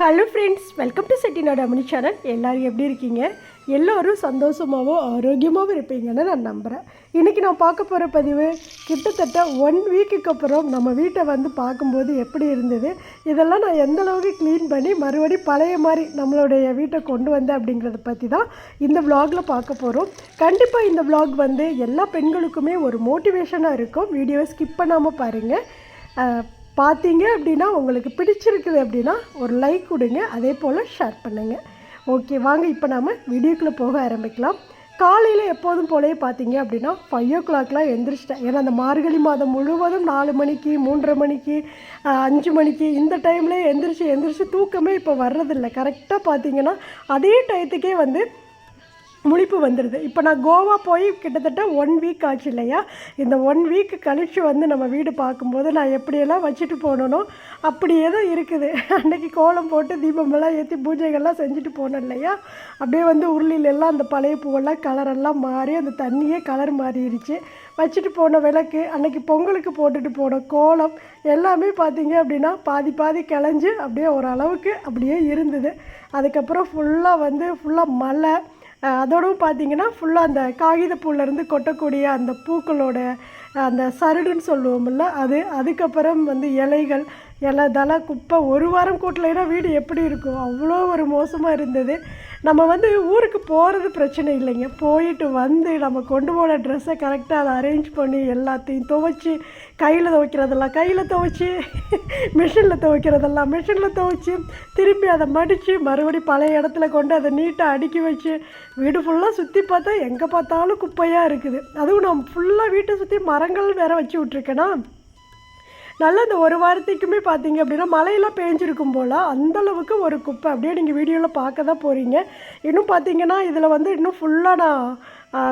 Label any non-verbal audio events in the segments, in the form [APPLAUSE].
Hello friends welcome to Chettinad Amani channel எல்லோரும் எப்படி இருக்கீங்க? எல்லோரும் சந்தோஷமாகவும் ஆரோக்கியமாகவும் இருப்பீங்கன்னு நான் நம்புகிறேன் இன்றைக்கி நான் பார்க்க போகிற பதிவு கிட்டத்தட்ட ஒன் வீக்குக்கு அப்புறம் நம்ம வீட்டை வந்து பார்க்கும்போது எப்படி இருந்தது? இதெல்லாம் நான் எந்த அளவுக்கு க்ளீன் பண்ணி மறுபடி பழைய மாதிரி நம்மளுடைய வீட்டை கொண்டு வந்தேன் அப்படிங்கிறத பற்றி தான் இந்த விலாகில் பார்க்க போகிறோம் கண்டிப்பாக இந்த விலாக் வந்து எல்லா பெண்களுக்குமே ஒரு மோட்டிவேஷனாக இருக்கும். வீடியோவை ஸ்கிப் பண்ணாமல் பாருங்கள் பார்த்தீங்க அப்படின்னா உங்களுக்கு பிடிச்சிருக்குது அப்படின்னா ஒரு லைக் கொடுங்க அதே போல் ஷேர் பண்ணுங்கள் ஓகே வாங்க இப்போ நாம் வீடியோக்குள்ளே போக ஆரம்பிக்கலாம். காலையில் எப்போதும் போலே பார்த்தீங்க அப்படின்னா ஃபைவ் ஓ கிளாக்லாம் எந்திரிச்சிட்டேன். ஏன்னா அந்த மார்கழி மாதம் முழுவதும் நாலு மணிக்கு மூன்றரை மணிக்கு அஞ்சு மணிக்கு இந்த டைம்லேயே எந்திரிச்சு எந்திரிச்சு தூக்கமே இப்போ வர்றதில்லை. கரெக்டாக பார்த்தீங்கன்னா அதே டயத்துக்கே வந்து முழிப்பு வந்துடுது இப்போ நான் கோவா போய் கிட்டத்தட்ட ஒன் வீக் ஆச்சு இல்லையா? இந்த ஒன் வீக் கழித்து வந்து நம்ம வீடு பார்க்கும்போது நான் எப்படியெல்லாம் வச்சுட்டு போனனோ அப்படியே தான் இருக்குது. அன்றைக்கி கோலம் போட்டு தீபமெல்லாம் ஏற்றி பூஜைகள்லாம் செஞ்சுட்டு போனேன் இல்லையா? அப்படியே வந்து உருளிலெல்லாம் அந்த பழைய பூவெல்லாம் கலரெல்லாம் மாறி அந்த தண்ணியே கலர் மாறிடுச்சு வச்சுட்டு போன விளக்கு அன்றைக்கி பொங்கலுக்கு போட்டுட்டு போன கோலம் எல்லாமே பார்த்தீங்க அப்படின்னா பாதி பாதி கிளஞ்சு அப்படியே ஓரளவுக்கு அப்படியே இருந்தது. அதுக்கப்புறம் ஃபுல்லாக வந்து ஃபுல்லாக மழை அதோடவும் பார்த்தீங்கன்னா ஃபுல்லாக அந்த காகிதப்பூலேருந்து கொட்டக்கூடிய அந்த பூக்களோட அந்த சருடுன்னு சொல்லுவோம்ல அது அதுக்கப்புறம் வந்து இலைகள் இலை தலை குப்பை ஒரு வாரம் கூட்டலைன்னா வீடு எப்படி இருக்கும்? அவ்வளோ ஒரு மோசமாக இருந்தது. நம்ம வந்து ஊருக்கு போகிறது பிரச்சனை இல்லைங்க. போயிட்டு வந்து நம்ம கொண்டு போன ட்ரெஸ்ஸை கரெக்டாக அதை அரேஞ்ச் பண்ணி எல்லாத்தையும் துவைச்சி கையில் துவைக்கிறதெல்லாம் கையில் துவைச்சி மிஷினில் துவைக்கிறதெல்லாம் மிஷினில் துவைச்சி திருப்பி அதை மடித்து மறுபடி பழைய இடத்துல கொண்டு அதை நீட்டாக அடுக்கி வச்சு வீடு ஃபுல்லாக சுற்றி பார்த்தா எங்கே பார்த்தாலும் குப்பையாக இருக்குது. அதுவும் நான் ஃபுல்லாக வீட்டை சுற்றி மரங்கள் வேறு வச்சு விட்ருக்கேனா நல்லா இந்த ஒரு வாரத்துக்குமே பார்த்தீங்க அப்படின்னா மழையெல்லாம் பேஞ்சிருக்கும் போல் அந்தளவுக்கு ஒரு குப்பை. அப்படியே நீங்கள் வீடியோவில் பார்க்க தான் போகிறீங்க இன்னும் பார்த்தீங்கன்னா இதில் வந்து இன்னும் ஃபுல்லாக நான்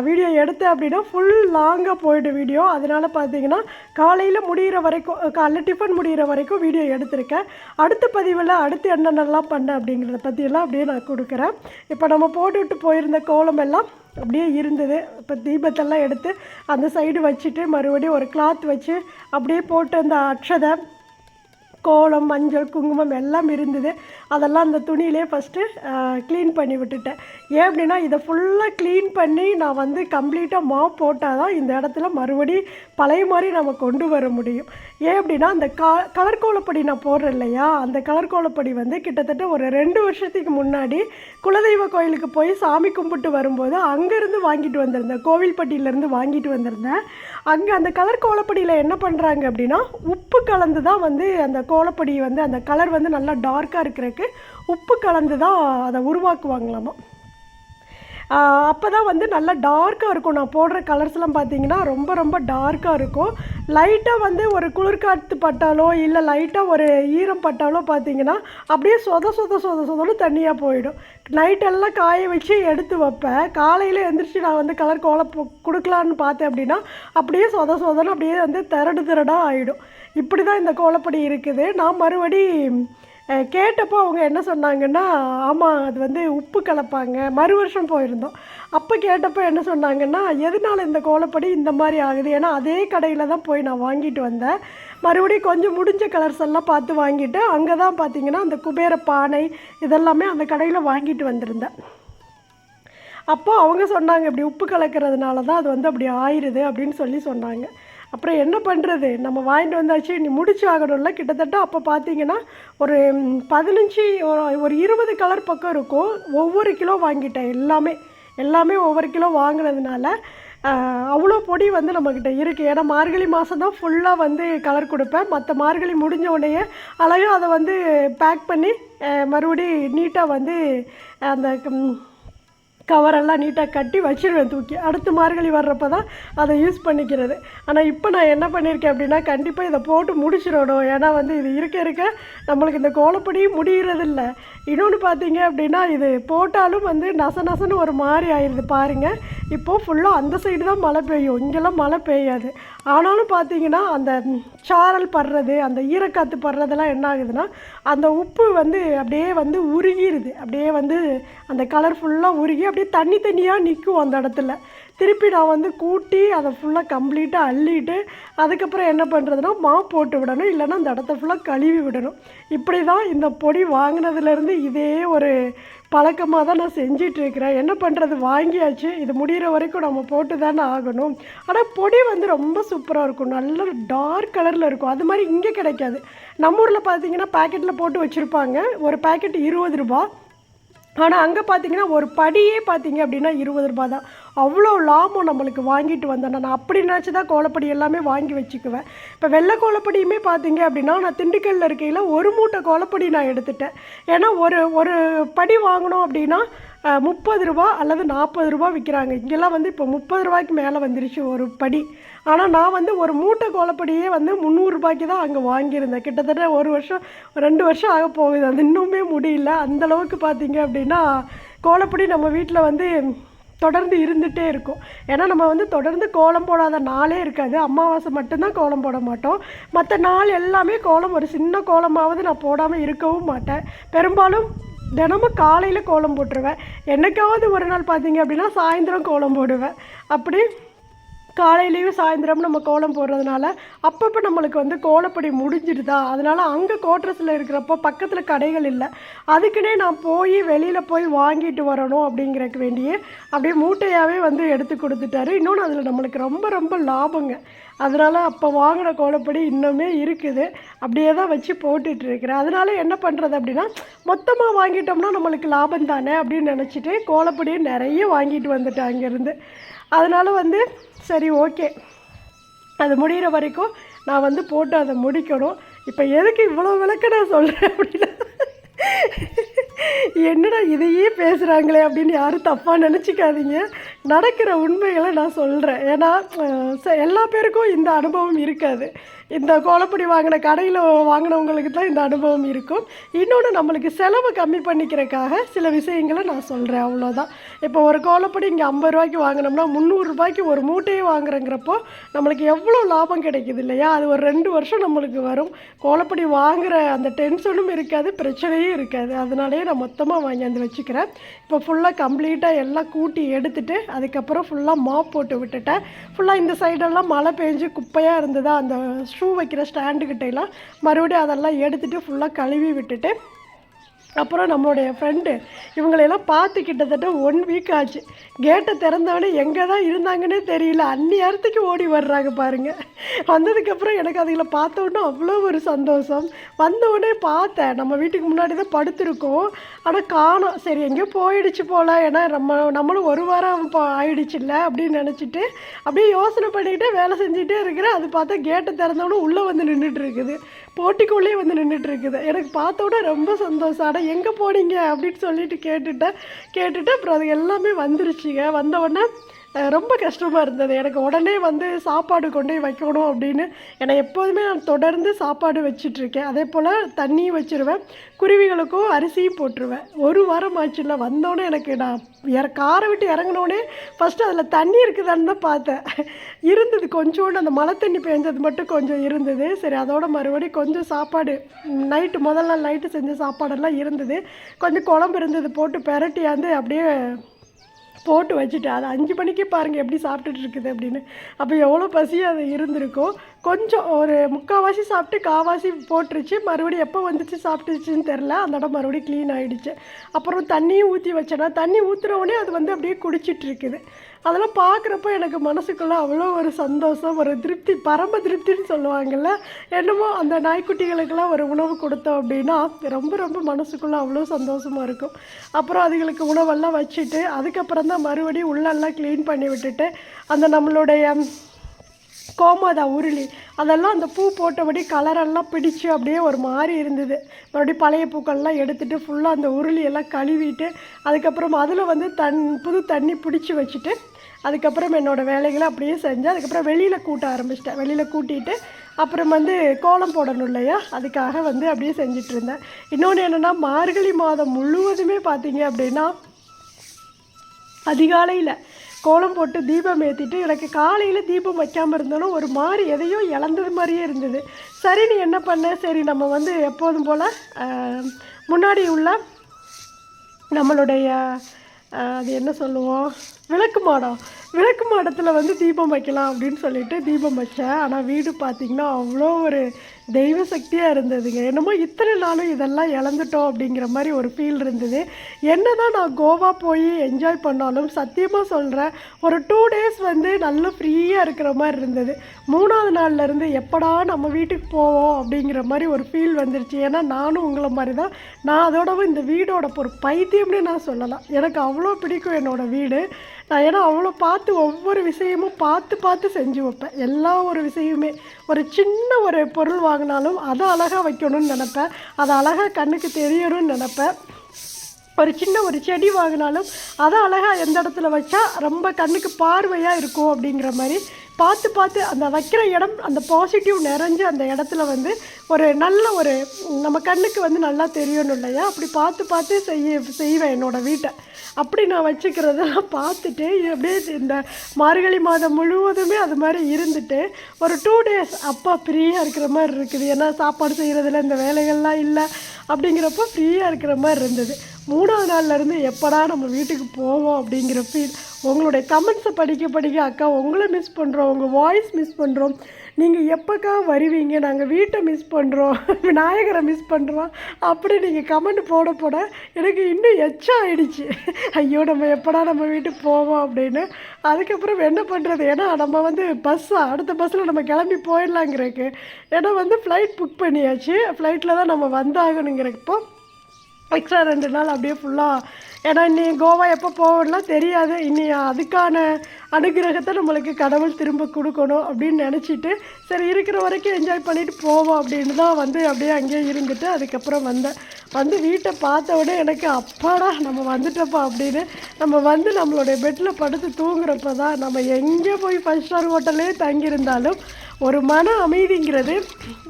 வீடியோ எடுத்தேன் அப்படின்னா ஃபுல் லாங்காக போயிடும் வீடியோ அதனால் பார்த்தீங்கன்னா காலையில் முடிகிற வரைக்கும் காலைல டிஃபன் முடிகிற வரைக்கும் வீடியோ எடுத்திருக்கேன். அடுத்த பதிவில் அடுத்து என்னென்னலாம் பண்ணேன் அப்படிங்கிறத பற்றியெல்லாம் அப்படியே நான் கொடுக்குறேன். இப்போ நம்ம போட்டுவிட்டு போயிருந்த கோலம் எல்லாம் அப்படியே இருந்தது. இப்போ தீபத்தெல்லாம் எடுத்து அந்த சைடு வச்சுட்டு மறுபடியும் ஒரு கிளாத் வச்சு அப்படியே போட்டு அந்த அக்ஷதை கோலம் மஞ்சள் குங்குமம் எல்லாம் இருந்தது. அதெல்லாம் அந்த துணியிலே ஃபஸ்ட்டு க்ளீன் பண்ணி விட்டுட்டேன். ஏன் அப்படின்னா இதை ஃபுல்லாக க்ளீன் பண்ணி நான் வந்து கம்ப்ளீட்டாக மாப் போட்டால் தான் இந்த இடத்துல மறுபடி பழைய மாதிரி நம்ம கொண்டு வர முடியும். ஏன் அப்படின்னா அந்த கா கலர் கோலப்படி நான் போடுறேன் இல்லையா? அந்த கலர் கோலப்படி வந்து கிட்டத்தட்ட ஒரு ரெண்டு வருஷத்துக்கு முன்னாடி குலதெய்வ கோயிலுக்கு போய் சாமி கும்பிட்டு வரும்போது அங்கேருந்து வாங்கிட்டு வந்திருந்தேன். கோவில்பட்டியிலேருந்து வாங்கிட்டு வந்திருந்தேன். அங்கே அந்த கலர் கோலப்படியில் என்ன பண்ணுறாங்க அப்படின்னா உப்பு கலந்து தான் வந்து அந்த கோ கோலப்படி வந்து அந்த கலர் வந்து நல்லா டார்க்காக இருக்கிறதுக்கு உப்பு கலந்து தான் அதை உருவாக்குவாங்களாமா. அப்போ தான் வந்து நல்லா டார்க்காக இருக்கும். நான் போடுற கலர்ஸ்லாம் பார்த்தீங்கன்னா ரொம்ப ரொம்ப டார்க்காக இருக்கும். லைட்டாக வந்து ஒரு குளிர்காற்று பட்டாலோ இல்லை லைட்டாக ஒரு ஈரம் பட்டாலோ பார்த்தீங்கன்னா அப்படியே சொத சொத சொத சொதலும் தண்ணியாக போயிடும். நைட்டெல்லாம் காய வச்சு எடுத்து வைப்பேன். காலையில் எழுந்திரிச்சு நான் வந்து கலர் கோலம் கொடுக்கலான்னு பார்த்தேன் அப்படின்னா அப்படியே சொத சொதன்னு அப்படியே வந்து திரடு திரடாக ஆகிடும் இப்படி தான் இந்த கோலப்படி இருக்குது. நான் மறுபடி கேட்டப்போ அவங்க என்ன சொன்னாங்கன்னா ஆமாம் அது வந்து உப்பு கலப்பாங்க. மறு வருஷம் போயிருந்தோம். அப்போ கேட்டப்போ என்ன சொன்னாங்கன்னா எதனால இந்த கோலப்படி இந்த மாதிரி ஆகுது? ஏன்னா அதே கடையில் தான் போய் நான் வாங்கிட்டு வந்தேன். மறுபடியும் கொஞ்சம் முடிஞ்ச கலர்ஸ் எல்லாம் பார்த்து வாங்கிட்டு அங்கே தான் பார்த்தீங்கன்னா அந்த குபேர பானை இதெல்லாமே அந்த கடையில் வாங்கிட்டு வந்திருந்தேன். அப்போது அவங்க சொன்னாங்க இப்படி உப்பு கலக்கிறதுனால தான் அது வந்து அப்படி ஆயிடுது அப்படின்னு சொல்லி சொன்னாங்க. அப்புறம் என்ன பண்ணுறது நம்ம வாங்கிட்டு வந்தாச்சு நீ முடிச்சு ஆகணும்ல. கிட்டத்தட்ட அப்போ பார்த்தீங்கன்னா ஒரு பதினஞ்சு ஒரு இருபது கலர் பக்கம் இருக்கும். ஒவ்வொரு கிலோ வாங்கிட்டேன். எல்லாமே எல்லாமே ஒவ்வொரு கிலோ வாங்கினதுனால அவ்வளோ பொடி வந்து நம்மக்கிட்ட இருக்குது ஏன்னா மார்கழி மாதம் தான் ஃபுல்லாக வந்து கலர் கொடுப்பேன். மற்ற மார்கழி முடிஞ்ச உடனே அழகாக அதை வந்து பேக் பண்ணி மறுபடி நீட்டாக வந்து அந்த கவரெல்லாம் நீட்டாக கட்டி வச்சிருவேன் தூக்கி. அடுத்து மார்கழி வர்றப்ப தான் அதை யூஸ் பண்ணிக்கிறது. ஆனால் இப்போ நான் என்ன பண்ணியிருக்கேன் அப்படின்னா கண்டிப்பாக இதை போட்டு முடிச்சிடணும். ஏன்னா வந்து இது இருக்க இருக்க நம்மளுக்கு இந்த கோலப்படி முடிகிறதில்ல இன்னொன்று பார்த்தீங்க அப்படின்னா இது போட்டாலும் வந்து நச நசன்னு ஒரு மாதிரி ஆயிடுது பாருங்கள் இப்போது ஃபுல்லாக அந்த சைடு தான் மழை பெய்யும். இங்கெல்லாம் மழை பெய்யாது. ஆனாலும் பார்த்தீங்கன்னா அந்த சாரல் படுறது அந்த ஈரக்காற்று படுறதெல்லாம் என்ன ஆகுதுன்னா அந்த உப்பு வந்து அப்படியே வந்து உருகிடுது அப்படியே வந்து அந்த கலர் ஃபுல்லாக உருகி அப்படியே தண்ணி தண்ணியாக நிற்கும் அந்த இடத்துல. திருப்பி நான் வந்து கூட்டி அதை ஃபுல்லாக கம்ப்ளீட்டாக அள்ளிட்டு அதுக்கப்புறம் என்ன பண்ணுறதுன்னா மா போட்டு விடணும். இல்லைன்னா அந்த இடத்த ஃபுல்லாக கழுவி விடணும். இப்படி தான் இந்த பொடி வாங்கினதுலேருந்து இதே ஒரு பழக்கமாக தான் நான் செஞ்சிட்ருக்கிறேன். என்ன பண்ணுறது வாங்கியாச்சு. இது முடிகிற வரைக்கும் நம்ம போட்டு தானே ஆகணும். ஆனால் பொடி வந்து ரொம்ப சூப்பராக இருக்கும். நல்ல டார்க் கலரில் இருக்கும். அது மாதிரி இங்கே கிடைக்காது. நம்ம ஊரில் பார்த்தீங்கன்னா பாக்கெட்டில் போட்டு வச்சுருப்பாங்க. ஒரு பாக்கெட் இருபது ரூபா ஆனால் அங்கே பார்த்தீங்கன்னா ஒரு படியே பார்த்தீங்க அப்படின்னா இருபது ரூபாய் தான். அவ்வளோ லாபம் நம்மளுக்கு வாங்கிட்டு வந்தேன். நான் அப்படி நினச்சி தான் கோலப்படி எல்லாமே வாங்கி வச்சுக்குவேன். இப்போ வெள்ளை கோலப்படியுமே பார்த்தீங்க அப்படின்னா நான் திண்டுக்கல்லில் இருக்கையில் ஒரு மூட்டை கோலப்படி நான் எடுத்துட்டேன். ஏன்னா ஒரு ஒரு படி வாங்கினோம் அப்படின்னா முப்பது ரூபா அல்லது நாற்பது ரூபா விற்கிறாங்க இங்கெல்லாம் வந்து இப்போ முப்பது ரூபாய்க்கு மேலே வந்துருச்சு ஒரு படி. ஆனால் நான் வந்து ஒரு மூட்டை கோலப்படியே வந்து முந்நூறுரூபாய்க்கு தான் அங்கே வாங்கியிருந்தேன். கிட்டத்தட்ட ஒரு வருஷம் ரெண்டு வருஷம் ஆக போகுது. அது இன்னுமே முடியல. அந்த அளவுக்கு பார்த்தீங்க அப்படின்னா கோலப்படி நம்ம வீட்டில் வந்து தொடர்ந்து இருந்துகிட்டே இருக்கும். ஏன்னா நம்ம வந்து தொடர்ந்து கோலம் போடாத நாளே இருக்காது. அமாவாசை மட்டும்தான் கோலம் போட மாட்டோம். மற்ற நாள் எல்லாமே கோலம் ஒரு சின்ன கோலமாவது நான் போடாமல் இருக்கவும் மாட்டேன். பெரும்பாலும் தினமும் காலையில் கோலம் போட்டுருவேன். என்னைக்காவது ஒரு நாள் பார்த்தீங்க அப்படின்னா சாயந்தரம் கோலம் போடுவேன். அப்படி காலையிலையும் சாயந்தரமும் நம்ம கோலம் போடுறதுனால அப்பப்போ நம்மளுக்கு வந்து கோலப்படி முடிஞ்சிடுதா? அதனால் அங்கே கோட்ரஸில் இருக்கிறப்போ பக்கத்தில் கடைகள் இல்லை. அதுக்குன்னே நான் போய் வெளியில் போய் வாங்கிட்டு வரணும் அப்படிங்கிறக்கு வேண்டியே அப்படியே மூட்டையாகவே வந்து எடுத்து கொடுத்துட்டாரு. இன்னொன்று அதில் நம்மளுக்கு ரொம்ப ரொம்ப லாபங்க. அதனால் அப்போ வாங்கின கோலப்படி இன்னுமே இருக்குது. அப்படியே தான் வச்சு போட்டுட்ருக்கிறேன். இருக்கிறேன் என்ன பண்ணுறது அப்படின்னா மொத்தமாக வாங்கிட்டோம்னா நம்மளுக்கு லாபம் தானே அப்படின்னு நினச்சிட்டு கோலப்படியை நிறைய வாங்கிட்டு வந்துட்டேன் அங்கேருந்து. அதனால் வந்து சரி ஓகே. அது முடிகிற வரைக்கும் நான் வந்து போட்டு அதை முடிக்கணும். இப்போ எதுக்கு இவ்வளோ விளக்க நான் சொல்கிறேன் அப்படின்னா என்னடா இதையே பேசுகிறாங்களே அப்படின்னு யாரும் தப்பாக நினச்சிக்காதீங்க. நடக்கிற உண்மைகளை நான் சொல்கிறேன் ஏன்னா ச- எல்லா பேருக்கும் இந்த அனுபவம் இருக்காது. இந்த கோலப்பொடி வாங்கின கடையில் வாங்கினவங்களுக்கு தான் இந்த அனுபவம் இருக்கும். இன்னொன்று நம்மளுக்கு செலவு கம்மி பண்ணிக்கிறக்காக சில விஷயங்களை நான் சொல்கிறேன் அவ்வளோதான் இப்போ ஒரு கோலப்படி இங்கே ஐம்பது ரூபாய்க்கு வாங்கினோம்னா முந்நூறுரூபாய்க்கு ஒரு மூட்டையே வாங்குறங்கிறப்போ நம்மளுக்கு எவ்வளோ லாபம் கிடைக்குது இல்லையா? அது ஒரு ரெண்டு வருஷம் நம்மளுக்கு வரும். கோலப்படி வாங்குகிற அந்த டென்ஷனும் இருக்காது பிரச்சனையும் இருக்காது. அதனாலேயே நான் மொத்தமாக வாங்கியாந்து வச்சுக்கிறேன். இப்போ ஃபுல்லாக கம்ப்ளீட்டாக எல்லாம் கூட்டி எடுத்துட்டு அதுக்கப்புறம் ஃபுல்லாக மாப் போட்டு விட்டுட்டேன். ஃபுல்லாக இந்த சைடெல்லாம் மழை பெஞ்சு குப்பையாக இருந்ததா? அந்த ஷூ வைக்கிற ஸ்டாண்டுக்கிட்டையெல்லாம் மறுபடியும் அதெல்லாம் எடுத்துகிட்டு ஃபுல்லாக கழுவி விட்டுட்டு அப்புறம் நம்மளுடைய ஃப்ரெண்டு இவங்களையெல்லாம் பார்த்து கிட்டத்தட்ட ஒன் வீக் ஆச்சு. கேட்டை திறந்தவொடனே எங்கே தான் இருந்தாங்கன்னே தெரியல. அந்நியாரத்துக்கு ஓடி வர்றாங்க பாருங்க. வந்ததுக்கப்புறம் எனக்கு அதுகளை பார்த்த உடனே அவ்வளோ ஒரு சந்தோஷம். வந்த உடனே பார்த்தேன். நம்ம வீட்டுக்கு முன்னாடி தான் படுத்திருக்கோம். ஆனால் காணோம். சரி எங்கேயோ போயிடுச்சு போகலாம் ஏன்னா நம்ம நம்மளும் ஒரு வாரம் இப்போ ஆயிடுச்சுல்ல அப்படின்னு நினச்சிட்டு அப்படியே யோசனை பண்ணிக்கிட்டே வேலை செஞ்சுட்டே இருக்கிறேன். அது பார்த்தா கேட்டை திறந்தவொடனே உள்ளே வந்து நின்றுட்டு இருக்குது. போட்டிக்குள்ளேயே வந்து நின்றுட்டு இருக்குது எனக்கு பார்த்த உடனே ரொம்ப சந்தோஷம். ஆனால் எங்கே போனீங்க? அப்படின்னு சொல்லிட்டு கேட்டுட்டேன். கேட்டுட்டு அப்புறம் அது எல்லாமே வந்துருச்சுங்க. வந்த உடனே ரொம்ப கஷ்டமாக இருந்தது. எனக்கு உடனே வந்து சாப்பாடு கொண்டு போய் வைக்கணும் அப்படின்னு. ஏன்னா எப்போதுமே நான் தொடர்ந்து சாப்பாடு வச்சிட்ருக்கேன் அதே போல் தண்ணியும் வச்சிருவேன். குருவிகளுக்கும் அரிசியும் போட்டுருவேன். ஒரு வாரம் ஆச்சுல வந்தோடனே எனக்கு நான் இற காரை விட்டு இறங்கினோடனே ஃபஸ்ட்டு அதில் தண்ணி இருக்குதான்னு தான் பார்த்தேன். இருந்தது கொஞ்சோண்டு அந்த மழை தண்ணி பெஞ்சது மட்டும் கொஞ்சம் இருந்தது. சரி அதோட மறுபடியும் கொஞ்சம் சாப்பாடு நைட்டு முதல் நாள் நைட்டு செஞ்ச சாப்பாடெல்லாம் இருந்தது. கொஞ்சம் குழம்பு இருந்தது போட்டு பெரட்டியாந்து அப்படியே போட்டு வச்சுட்டு அது அஞ்சு மணிக்கே பாருங்கள் எப்படி சாப்பிட்டுட்டு இருக்குது அப்படின்னு. அப்போ எவ்வளோ பசி அது இருந்திருக்கும் கொஞ்சம் ஒரு முக்கால்வாசி சாப்பிட்டு காவாசி போட்டுருச்சு. மறுபடியும் எப்போ வந்துச்சு சாப்பிட்டுச்சுன்னு தெரில அந்த இடம் மறுபடியும் க்ளீன் ஆகிடுச்சு அப்புறம் தண்ணியும் ஊற்றி வச்சேன்னா தண்ணி ஊற்றுறவுடனே அது வந்து அப்படியே குடிச்சிட்டு இருக்குது. அதெல்லாம் பார்க்குறப்ப எனக்கு மனசுக்குள்ளே அவ்வளோ ஒரு சந்தோஷம் ஒரு திருப்தி பரம திருப்தின்னு சொல்லுவாங்கள்ல என்னமோ அந்த நாய்க்குட்டிகளுக்கெல்லாம் ஒரு உணவு கொடுத்தோம் அப்படின்னா ரொம்ப ரொம்ப மனசுக்குள்ளே அவ்வளோ சந்தோஷமாக இருக்கும். அப்புறம் அதுகளுக்கு உணவெல்லாம் வச்சுட்டு அதுக்கப்புறம் தான் மறுபடியும் உள்ளெல்லாம் க்ளீன் பண்ணி விட்டுட்டு அந்த நம்மளுடைய கோமாதா உருளி அதெல்லாம் அந்த பூ போட்டபடி கலரெல்லாம் பிடிச்சு அப்படியே ஒரு மாதிரி இருந்தது. மறுபடியும் பழைய பூக்கள்லாம் எடுத்துட்டு ஃபுல்லாக அந்த உருளியெல்லாம் கழுவிட்டு அதுக்கப்புறம் அதில் வந்து தன் புது தண்ணி பிடிச்சி வச்சுட்டு அதுக்கப்புறம் என்னோடய வேலைகளை அப்படியே செஞ்சேன். அதுக்கப்புறம் வெளியில் கூட்ட ஆரம்பிச்சிட்டேன். வெளியில் கூட்டிட்டு அப்புறம் வந்து கோலம் போடணும் இல்லையா? அதுக்காக வந்து அப்படியே செஞ்சுட்டு இருந்தேன். இன்னொன்று என்னென்னா மார்கழி மாதம் முழுவதுமே பார்த்தீங்க அப்படின்னா அதிகாலையில் கோலம் போட்டு தீபம் ஏற்றிட்டு எனக்கு காலையில் தீபம் வைக்காமல் இருந்தாலும் ஒரு மாதிரி எதையோ இழந்தது மாதிரியே இருந்தது. சரி நீ என்ன பண்ண? சரி நம்ம வந்து எப்போதும் போல் முன்னாடி உள்ள நம்மளுடைய அது என்ன சொல்லுவோம்? விளக்கு மாடம் விளக்கு மாடத்தில் வந்து தீபம் வைக்கலாம் அப்படின்னு சொல்லிட்டு தீபம் வச்சேன். ஆனால் வீடு பார்த்திங்கன்னா அவ்வளோ ஒரு தெய்வ சக்தியாக இருந்ததுங்க. என்னமோ இத்தனை நாளும் இதெல்லாம் இழந்துட்டோம் அப்படிங்கிற மாதிரி ஒரு ஃபீல் இருந்தது. என்ன தான் நான் கோவா போய் என்ஜாய் பண்ணாலும் சத்தியமாக சொல்கிறேன் ஒரு டூ டேஸ் வந்து நல்லா ஃப்ரீயாக இருக்கிற மாதிரி இருந்தது. மூணாவது நாள்ல இருந்து எப்படா நம்ம வீட்டுக்கு போவோம் அப்படிங்கிற மாதிரி ஒரு ஃபீல் வந்துருச்சு. ஏன்னா நானும் உங்களை மாதிரி தான் நான் அதோடவும் இந்த வீடோட ஒரு பைத்தியம்னே நான் சொல்லலாம். எனக்கு அவ்வளோ பிடிக்கும் என்னோடய வீடு. நான் ஏன்னா அவ்வளோ பார்த்து ஒவ்வொரு விஷயமும் பார்த்து பார்த்து செஞ்சு வைப்பேன். எல்லா ஒரு விஷயமே ஒரு சின்ன ஒரு பொருள் வாங்கினாலும் அதை அழகாக வைக்கணும்னு நினப்பேன். அதை அழகாக கண்ணுக்கு தெரியணும்னு நினப்பேன். ஒரு சின்ன ஒரு செடி வாங்கினாலும் அதை அழகாக எந்த இடத்துல வச்சா ரொம்ப கண்ணுக்கு பார்வையாக இருக்கும் அப்படிங்கிற மாதிரி பார்த்து பார்த்து அந்த வைக்கிற இடம் அந்த பாசிட்டிவ் நிறைஞ்சு அந்த இடத்துல வந்து ஒரு நல்ல ஒரு நம்ம கண்ணுக்கு வந்து நல்லா தெரியணும் இல்லையா? அப்படி பார்த்து பார்த்து செய்ய செய்வேன் என்னோடய வீட்டை. அப்படி நான் வச்சுக்கிறதெல்லாம் பார்த்துட்டு அப்படியே இந்த மார்கழி மாதம் முழுவதுமே அது மாதிரி இருந்துட்டு ஒரு டூ டேஸ் அப்பா ஃப்ரீயாக இருக்கிற மாதிரி இருக்குது. ஏன்னா சாப்பாடு செய்கிறதுல இந்த வேலைகள்லாம் இல்லை. அப்படிங்கிறப்ப ஃப்ரீயாக இருக்கிற மாதிரி இருந்தது. மூணாவது நாள்லேருந்து எப்படா நம்ம வீட்டுக்கு போவோம் அப்படிங்கிற ஃபீல் உங்களுடைய கமெண்ட்ஸை படிக்க படிக்க அக்கா உங்களை மிஸ் பண்ணுறோம் உங்கள் வாய்ஸ் மிஸ் பண்ணுறோம் நீங்கள் எப்போக்கா வருவீங்க? நாங்கள் வீட்டை மிஸ் பண்ணுறோம் [LAUGHS] விநாயகரை மிஸ் பண்ணுறோம் அப்படி நீங்கள் கமெண்ட் போட போட எனக்கு இன்னும் எச்சம் ஆயிடுச்சு. [LAUGHS] ஐயோ நம்ம எப்படா நம்ம வீட்டுக்கு போவோம் அப்படின்னு. அதுக்கப்புறம் என்ன பண்ணுறது ஏன்னா நம்ம வந்து பஸ்ஸாக அடுத்த பஸ்ஸில் நம்ம கிளம்பி போயிடலாங்கிறக்கு ஏன்னா வந்து ஃப்ளைட் புக் பண்ணியாச்சு. ஃப்ளைட்டில் தான் நம்ம வந்தாகணுங்கிறப்போ எக்ஸ்ட்ரா ரெண்டு நாள் அப்படியே ஃபுல்லாக ஏன்னா இன்னி கோவா எப்போ போகலாம் தெரியாது. இனி அதுக்கான அனுகிரகத்தை நம்மளுக்கு கடவுள் திரும்ப கொடுக்கணும் அப்படின்னு நினச்சிட்டு சரி இருக்கிற வரைக்கும் என்ஜாய் பண்ணிட்டு போவோம் அப்படின்னு தான் வந்து அப்படியே அங்கேயே இருந்துட்டு அதுக்கப்புறம் வந்தேன். வந்து வீட்டை பார்த்த உடனே எனக்கு அப்பாடா நம்ம வந்துட்டப்பா அப்படின்னு நம்ம வந்து நம்மளுடைய பெட்டில் படுத்து தூங்குறப்ப தான் நம்ம எங்கே போய் ஃபைவ் ஸ்டார் ஹோட்டல்லே தங்கியிருந்தாலும் ஒரு மன அமைதிங்கிறது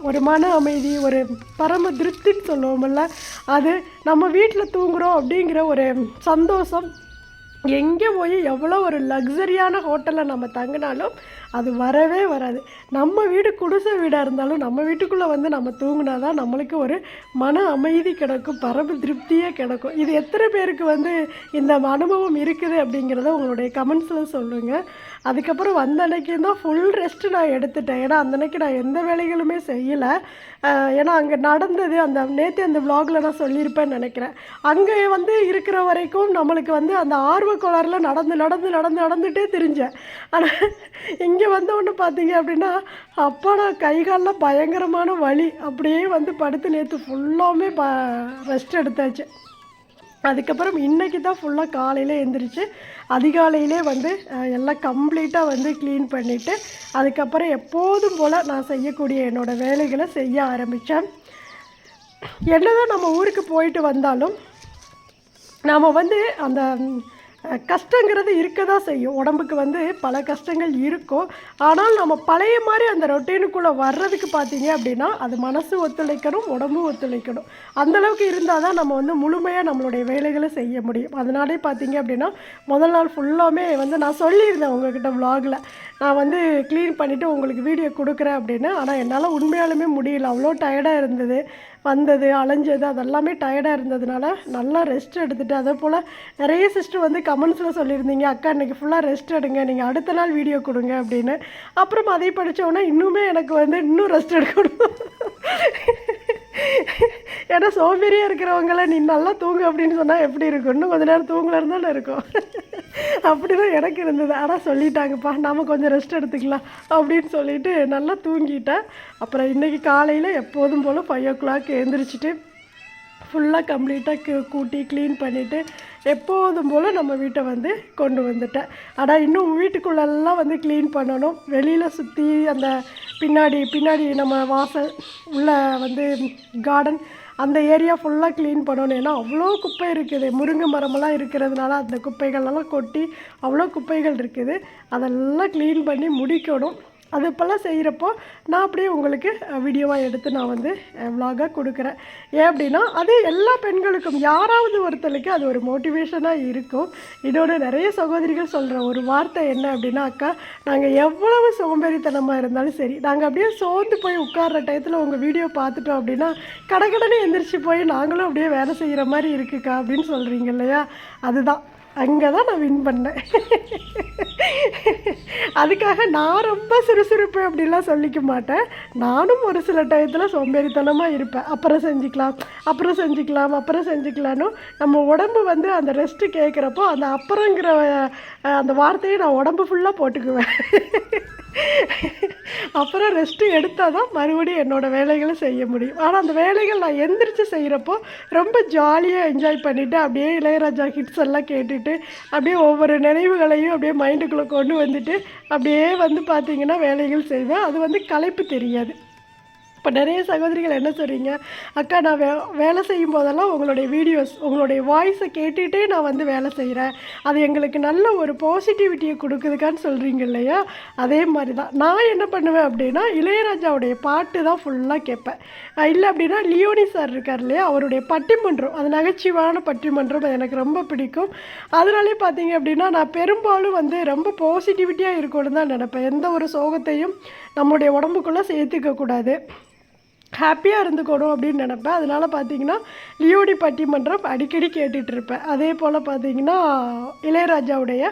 ஒரு மன அமைதி ஒரு பரம திருப்தின்னு சொல்லுவோம்ல அது நம்ம வீட்டில் தூங்குறோம் அப்படிங்கிற ஒரு சந்தோஷம் எங்கே போய் எவ்வளோ ஒரு லக்ஸரியான ஹோட்டலில் நம்ம தங்கினாலும் அது வரவே வராது. நம்ம வீடு குடிசை வீடாக இருந்தாலும் நம்ம வீட்டுக்குள்ளே வந்து நம்ம தூங்கினா தான் நம்மளுக்கு ஒரு மன அமைதி கிடைக்கும் பரம திருப்தியே கிடைக்கும். இது எத்தனை பேருக்கு வந்து இந்த அனுபவம் இருக்குது அப்படிங்கிறத உங்களுடைய கமெண்ட்ஸில் சொல்லுங்கள் அதுக்கப்புறம் வந்த அன்னைக்கு தான் ஃபுல் ரெஸ்ட்டு நான் எடுத்துட்டேன். ஏன்னா அந்த அன்னைக்கு நான் எந்த வேலைகளுமே செய்யலை. ஏன்னா அங்கே நடந்தது அந்த நேற்று அந்த விலாகில் நான் சொல்லியிருப்பேன்னு நினைக்கிறேன். அங்கே வந்து இருக்கிற வரைக்கும் நம்மளுக்கு வந்து அந்த ஆர்வ கோளாறில் நடந்து நடந்து நடந்து நடந்துகிட்டே தெரிஞ்சேன். ஆனால் இங்கே வந்த ஒன்று பார்த்தீங்க அப்படின்னா அப்பாடா கை பயங்கரமான வலி. அப்படியே வந்து படுத்து நேற்று ஃபுல்லாமே ப ரெஸ்ட் எடுத்தாச்சு. அதுக்கப்புறம் இன்றைக்கி தான் ஃபுல்லாக காலையில் எழுந்திரிச்சு அதிகாலையிலே வந்து எல்லாம் கம்ப்ளீட்டாக வந்து க்ளீன் பண்ணிவிட்டு அதுக்கப்புறம் எப்போதும் போல் நான் செய்யக்கூடிய என்னோடய வேலைகளை செய்ய ஆரம்பித்தேன் என்னதான் நம்ம ஊருக்கு போயிட்டு வந்தாலும் நாம் வந்து அந்த கஷ்டங்கிறது இருக்க தான் செய்யும். உடம்புக்கு வந்து பல கஷ்டங்கள் இருக்கும். ஆனால் நம்ம பழைய மாதிரி அந்த ரொட்டீனுக்குள்ளே வர்றதுக்கு பார்த்தீங்க அப்படின்னா அது மனசு ஒத்துழைக்கணும் உடம்பு ஒத்துழைக்கணும். அந்தளவுக்கு இருந்தால் தான் நம்ம வந்து முழுமையாக நம்மளுடைய வேலைகளை செய்ய முடியும். அதனாலே பார்த்தீங்க அப்படின்னா முதல் நாள் ஃபுல்லாமே வந்து நான் சொல்லியிருந்தேன் உங்ககிட்ட விலாகில் நான் வந்து க்ளீன் பண்ணிவிட்டு உங்களுக்கு வீடியோ கொடுக்குறேன் அப்படின்னு. ஆனால் என்னால் உண்மையாலுமே முடியல. அவ்வளோ டயர்டாக இருந்தது. வந்தது அலைஞ்சது அதெல்லாமே டயர்டாக இருந்ததுனால நல்லா ரெஸ்ட் எடுத்துகிட்டு அதே போல் நிறைய சிஸ்டர் வந்து கமெண்ட்ஸில் சொல்லியிருந்தீங்க அக்கா இன்றைக்கி ஃபுல்லாக ரெஸ்ட் எடுங்க நீங்கள் அடுத்த நாள் வீடியோ கொடுங்க அப்படின்னு. அப்புறம் அதை படித்தோன்னே இன்னுமே எனக்கு வந்து இன்னும் ரெஸ்ட் எடுக்கணும். ஏன்னா சோம்பேறியாக இருக்கிறவங்கள நீ நல்லா தூங்கு அப்படின்னு சொன்னால் எப்படி இருக்கும்? இன்னும் கொஞ்ச நேரம் தூங்கல இருந்தாலும் இருக்கும். அப்படி தான் எனக்கு இருந்தது. ஆனால் சொல்லிட்டாங்கப்பா நாம் கொஞ்சம் ரெஸ்ட் எடுத்துக்கலாம் அப்படின்னு சொல்லிட்டு நல்லா தூங்கிட்டேன். அப்புறம் இன்றைக்கி காலையில் எப்போதும் போல் ஃபைவ் ஓ கிளாக் எழுந்திரிச்சிட்டு ஃபுல்லாக கம்ப்ளீட்டாக கூட்டி க்ளீன் பண்ணிவிட்டு எப்போதும் போல் நம்ம வீட்டை வந்து கொண்டு வந்துட்டேன். ஆனால் இன்னும் வீட்டுக்குள்ளெல்லாம் வந்து க்ளீன் பண்ணணும். வெளியில் சுற்றி அந்த பின்னாடி பின்னாடி நம்ம வாசல் உள்ளே வந்து கார்டன் அந்த ஏரியா ஃபுல்லாக க்ளீன் பண்ணணும். ஏன்னா அவ்வளோ குப்பை இருக்குது. முருங்கை மரமெல்லாம் இருக்கிறதுனால அந்த குப்பைகளெல்லாம் கொட்டி அவ்வளோ குப்பைகள் இருக்குது. அதெல்லாம் க்ளீன் பண்ணி முடிக்கணும். அது இப்போல்லாம் செய்கிறப்போ நான் அப்படியே உங்களுக்கு வீடியோவாக எடுத்து நான் வந்து விலாகாக கொடுக்குறேன். ஏன் அப்படின்னா அது எல்லா பெண்களுக்கும் யாராவது ஒருத்தருக்கு அது ஒரு மோட்டிவேஷனாக இருக்கும். இதோட நிறைய சகோதரிகள் சொல்கிற ஒரு வார்த்தை என்ன அப்படின்னா அக்கா நாங்கள் எவ்வளவு சோம்பேறித்தனமாக இருந்தாலும் சரி நாங்கள் அப்படியே சோர்ந்து போய் உட்கார்ற டயத்தில் உங்கள் வீடியோ பார்த்துட்டோம் அப்படின்னா கடை கடனே எந்திரிச்சு போய் நாங்களும் அப்படியே வேலை செய்கிற மாதிரி இருக்குக்கா அப்படின்னு சொல்கிறீங்க இல்லையா? அதுதான். அங்கே தான் நான் வின் பண்ணேன். அதுக்காக நான் ரொம்ப சுறுசுறுப்பு அப்படிலாம் சொல்லிக்க மாட்டேன். நானும் ஒரு சில டயத்தில் சோம்பேறித்தனமாக இருப்பேன். அப்புறம் செஞ்சுக்கலாம் அப்புறம் செஞ்சுக்கலாம் அப்புறம் செஞ்சுக்கலான்னு நம்ம உடம்பு வந்து அந்த ரெஸ்ட்டு கேட்குறப்போ அந்த அப்புறங்கிற அந்த வார்த்தையை நான் உடம்பு ஃபுல்லாக போட்டுக்குவேன். அப்புறம் ரெஸ்ட்டு எடுத்தால் தான் மறுபடியும் என்னோடய வேலைகளை செய்ய முடியும். ஆனால் அந்த வேலைகள் நான் எந்திரிச்சு செய்கிறப்போ ரொம்ப ஜாலியாக என்ஜாய் பண்ணிவிட்டு அப்படியே இளையராஜா ஹிட்ஸ் எல்லாம் கேட்டுட்டு அப்படியே ஒவ்வொரு நினைவுகளையும் அப்படியே மைண்டுக்குள்ளே கொண்டு வந்துட்டு அப்படியே வந்து பார்த்திங்கன்னா வேலைகள் செய்வேன். அது வந்து களைப்பு தெரியாது. இப்போ நிறைய சகோதரிகள் என்ன சொல்கிறீங்க அக்கா நான் வே வேலை செய்யும் போதெல்லாம் உங்களுடைய வீடியோஸ் உங்களுடைய வாய்ஸை கேட்டுகிட்டே நான் வந்து வேலை செய்கிறேன் அது எங்களுக்கு நல்ல ஒரு பாசிட்டிவிட்டியை கொடுக்குதுக்கான்னு சொல்கிறீங்க இல்லையா? அதே மாதிரி தான் நான் என்ன பண்ணுவேன் அப்படின்னா இளையராஜாவுடைய பாட்டு தான் ஃபுல்லாக கேட்பேன். இல்லை அப்படின்னா லியோனி சார் இருக்கார் இல்லையா? அவருடைய பட்டிமன்றம் அது நகைச்சுவான பட்டிமன்றம் அது எனக்கு ரொம்ப பிடிக்கும். அதனாலே பார்த்தீங்க அப்படின்னா நான் பெரும்பாலும் வந்து ரொம்ப பாசிட்டிவிட்டியாக இருக்கணும்னு தான் நினப்பேன். எந்த ஒரு சோகத்தையும் நம்மளுடைய உடம்புக்குள்ளே சேர்த்துக்க கூடாது. ஹாப்பியாக இருந்துக்கணும் அப்படின்னு நினப்பேன். அதனால் பார்த்தீங்கன்னா லியோடி பட்டிமன்றம் அடிக்கடி கேட்டுட்டு இருப்பேன் அதே போல் பார்த்தீங்கன்னா இளையராஜாவுடைய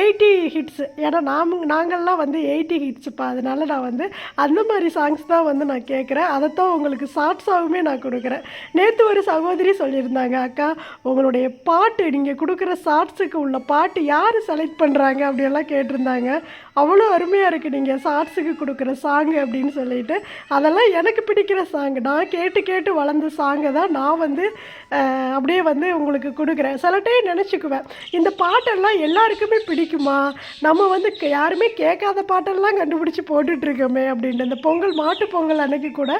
எயிட்டி ஹிட்ஸ். ஏன்னா நாம் நாங்கள்லாம் வந்து எயிட்டி ஹிட்ஸுப்பா அதனால நான் வந்து அந்த மாதிரி சாங்ஸ் தான் வந்து நான் கேட்குறேன் அதைத்தான் உங்களுக்கு ஷார்ட்ஸாகவுமே நான் கொடுக்குறேன். நேற்று ஒரு சகோதரி சொல்லியிருந்தாங்க அக்கா உங்களுடைய பாட்டு நீங்கள் கொடுக்குற ஷார்ட்ஸுக்கு உள்ள பாட்டு யார் செலக்ட் பண்ணுறாங்க அப்படியெல்லாம் கேட்டிருந்தாங்க. அவ்வளோ அருமையாக இருக்குது நீங்கள் ஷார்ட்ஸுக்கு கொடுக்குற சாங் அப்படின்னு சொல்லிட்டு. அதெல்லாம் எனக்கு பிடிக்கிற சாங். நான் கேட்டு கேட்டு வளர்ந்த சாங்கை தான் நான் வந்து அப்படியே வந்து உங்களுக்கு கொடுக்குறேன். சில டைம் நினச்சிக்குவேன் இந்த பாட்டெல்லாம் எல்லாருக்குமே பிடிக்குமா? நம்ம வந்து யாருமே கேட்காத பாட்டெல்லாம் கண்டுபிடிச்சி போட்டுட்ருக்கோமே அப்படின்ட்டு. இந்த பொங்கல் மாட்டு பொங்கல் அன்னைக்கு கூட